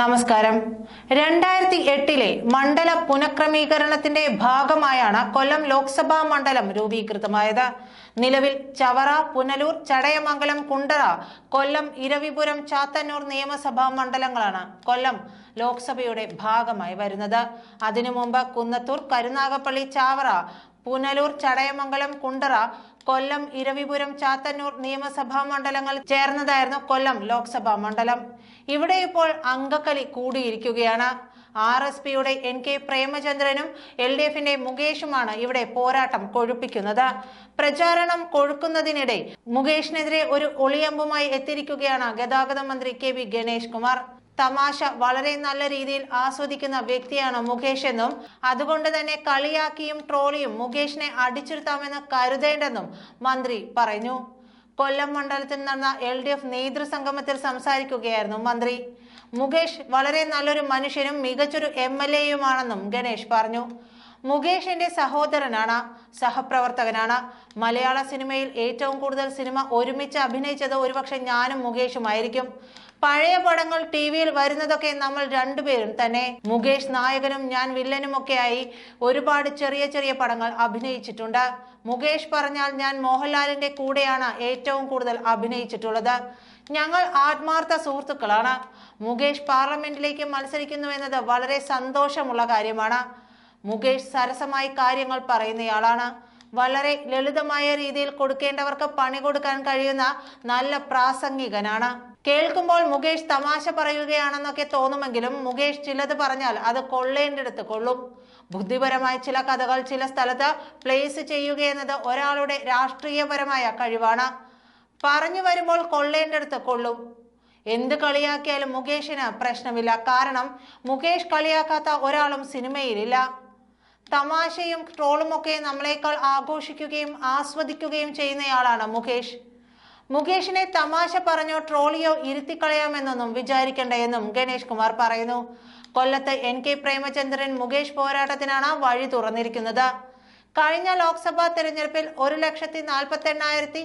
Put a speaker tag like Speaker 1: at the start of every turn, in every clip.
Speaker 1: നമസ്കാരം. രണ്ടായിരത്തി എട്ടിലെ മണ്ഡല പുനഃക്രമീകരണത്തിന്റെ ഭാഗമായാണ് കൊല്ലം ലോക്സഭാ മണ്ഡലം രൂപീകൃതമായത്. നിലവിൽ ചവറ പുനലൂർ ചടയമംഗലം കുണ്ടറ കൊല്ലം ഇരവിപുരം ചാത്തന്നൂർ നിയമസഭാ മണ്ഡലങ്ങളാണ് കൊല്ലം ലോക്സഭയുടെ ഭാഗമായി വരുന്നത്. അതിനു മുമ്പ് കുന്നത്തൂർ കരുനാഗപ്പള്ളി ചാവറ പുനലൂർ ചടയമംഗലം കുണ്ടറ കൊല്ലം ഇരവിപുരം ചാത്തന്നൂർ നിയമസഭാ മണ്ഡലങ്ങൾ ചേർന്നതായിരുന്നു കൊല്ലം ലോക്സഭാ മണ്ഡലം. ഇവിടെ ഇപ്പോൾ അങ്കക്കലി കൂടിയിരിക്കുകയാണ്. ആർ എസ് പിയുടെ എൻ കെ പ്രേമചന്ദ്രനും എൽ ഡി എഫിന്റെ മുകേഷുമാണ് ഇവിടെ പോരാട്ടം കൊഴുപ്പിക്കുന്നത്. പ്രചാരണം കൊഴുക്കുന്നതിനിടെ മുകേഷിനെതിരെ ഒരു ഒളിയമ്പുമായി എത്തിയിരിക്കുകയാണ് ഗതാഗത മന്ത്രി കെ വി ഗണേഷ് കുമാർ. തമാശ വളരെ നല്ല രീതിയിൽ ആസ്വദിക്കുന്ന വ്യക്തിയാണ് മുകേഷ് എന്നും അതുകൊണ്ട് തന്നെ കളിയാക്കിയും ട്രോളിയും മുകേഷിനെ അടിച്ചിരുത്താമെന്ന് കരുതേണ്ടെന്നും മന്ത്രി പറഞ്ഞു. കൊല്ലം മണ്ഡലത്തിൽ നടന്ന എൽ ഡി എഫ് നേതൃസംഗമത്തിൽ സംസാരിക്കുകയായിരുന്നു മന്ത്രി. മുകേഷ് വളരെ നല്ലൊരു മനുഷ്യനും മികച്ചൊരു എം എൽ എയുമാണെന്നും ഗണേഷ് പറഞ്ഞു. മുകേഷിന്റെ സഹോദരനാണ് സഹപ്രവർത്തകനാണ്. മലയാള സിനിമയിൽ ഏറ്റവും കൂടുതൽ സിനിമ ഒരുമിച്ച് അഭിനയിച്ചത് ഒരുപക്ഷെ ഞാനും മുകേഷുമായിരിക്കും. പഴയ പടങ്ങൾ ടി വിയിൽ വരുന്നതൊക്കെ നമ്മൾ രണ്ടുപേരും തന്നെ. മുകേഷ് നായകനും ഞാൻ വില്ലനുമൊക്കെയായി ഒരുപാട് ചെറിയ ചെറിയ പടങ്ങൾ അഭിനയിച്ചിട്ടുണ്ട്. മുകേഷ് പറഞ്ഞാൽ ഞാൻ മോഹൻലാലിന്റെ കൂടെയാണ് ഏറ്റവും കൂടുതൽ അഭിനയിച്ചിട്ടുള്ളത്. ഞങ്ങൾ ആത്മാർത്ഥ സുഹൃത്തുക്കളാണ്. മുകേഷ് പാർലമെന്റിലേക്ക് മത്സരിക്കുന്നു എന്നത് വളരെ സന്തോഷമുള്ള കാര്യമാണ്. മുകേഷ് സരസമായി കാര്യങ്ങൾ പറയുന്നയാളാണ്. വളരെ ലളിതമായ രീതിയിൽ കൊടുക്കേണ്ടവർക്ക് പണി കൊടുക്കാൻ കഴിയുന്ന നല്ല പ്രാസംഗികനാണ്. കേൾക്കുമ്പോൾ മുകേഷ് തമാശ പറയുകയാണെന്നൊക്കെ തോന്നുമെങ്കിലും മുകേഷ് ചിലത് പറഞ്ഞാൽ അത് കൊള്ളേണ്ടിടത്ത് കൊള്ളും. ബുദ്ധിപരമായ ചില കഥകൾ ചില സ്ഥലത്ത് പ്ലേസ് ചെയ്യുക എന്നത് ഒരാളുടെ രാഷ്ട്രീയപരമായ കഴിവാണ്. പറഞ്ഞു വരുമ്പോൾ കൊള്ളേണ്ടിടത്ത് കൊള്ളും. എന്ത് കളിയാക്കിയാലും മുകേഷിന് പ്രശ്നമില്ല. കാരണം മുകേഷ് കളിയാക്കാത്ത ഒരാളും സിനിമയിലില്ല. തമാശയും ട്രോളും ഒക്കെ നമ്മളെക്കാൾ ആഘോഷിക്കുകയും ആസ്വദിക്കുകയും ചെയ്യുന്നയാളാണ് മുകേഷ്. മുകേഷിനെ തമാശ പറഞ്ഞോ ട്രോളിയോ ഇരുത്തിക്കളയാമെന്നൊന്നും വിചാരിക്കണ്ട എന്നും ഗണേഷ് കുമാർ പറയുന്നു. കൊല്ലത്ത് എൻ കെ പ്രേമചന്ദ്രൻ മുകേഷ് പോരാട്ടത്തിനാണ് വഴി തുറന്നിരിക്കുന്നത്. കഴിഞ്ഞ ലോക്സഭാ തെരഞ്ഞെടുപ്പിൽ ഒരു ലക്ഷത്തി നാൽപ്പത്തി എണ്ണായിരത്തി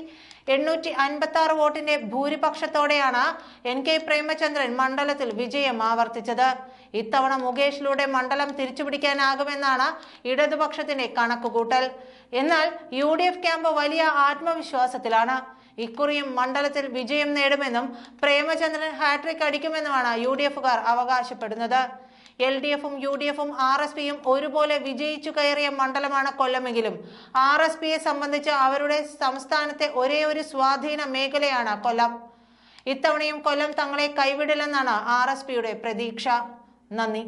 Speaker 1: എണ്ണൂറ്റി അൻപത്തി ആറ് വോട്ടിന്റെ ഭൂരിപക്ഷത്തോടെയാണ് എൻ കെ പ്രേമചന്ദ്രൻ മണ്ഡലത്തിൽ വിജയം ആവർത്തിച്ചത്. ഇത്തവണ മുകേഷിലൂടെ മണ്ഡലം തിരിച്ചുപിടിക്കാനാകുമെന്നാണ് ഇടതുപക്ഷത്തിന്റെ കണക്കുകൂട്ടൽ. എന്നാൽ യു ഡി എഫ് ക്യാമ്പ് വലിയ ആത്മവിശ്വാസത്തിലാണ്. ഇക്കുറിയും മണ്ഡലത്തിൽ വിജയം നേടുമെന്നും പ്രേമചന്ദ്രൻ ഹാട്രിക് അടിക്കുമെന്നുമാണ് യു ഡി എഫുകാർ അവകാശപ്പെടുന്നത്. എൽ ഡി എഫും യു ഡി എഫും ആർ എസ് പിയും ഒരുപോലെ വിജയിച്ചു കയറിയ മണ്ഡലമാണ് കൊല്ലമെങ്കിലും. ആർ എസ് പിയെ സംബന്ധിച്ച് അവരുടെ സംസ്ഥാനത്തെ ഒരേ ഒരു സ്വാധീന മേഖലയാണ് കൊല്ലം. ഇത്തവണയും കൊല്ലം തങ്ങളെ കൈവിടില്ലെന്നാണ് ആർ എസ് പിയുടെ പ്രതീക്ഷ. നന്ദി.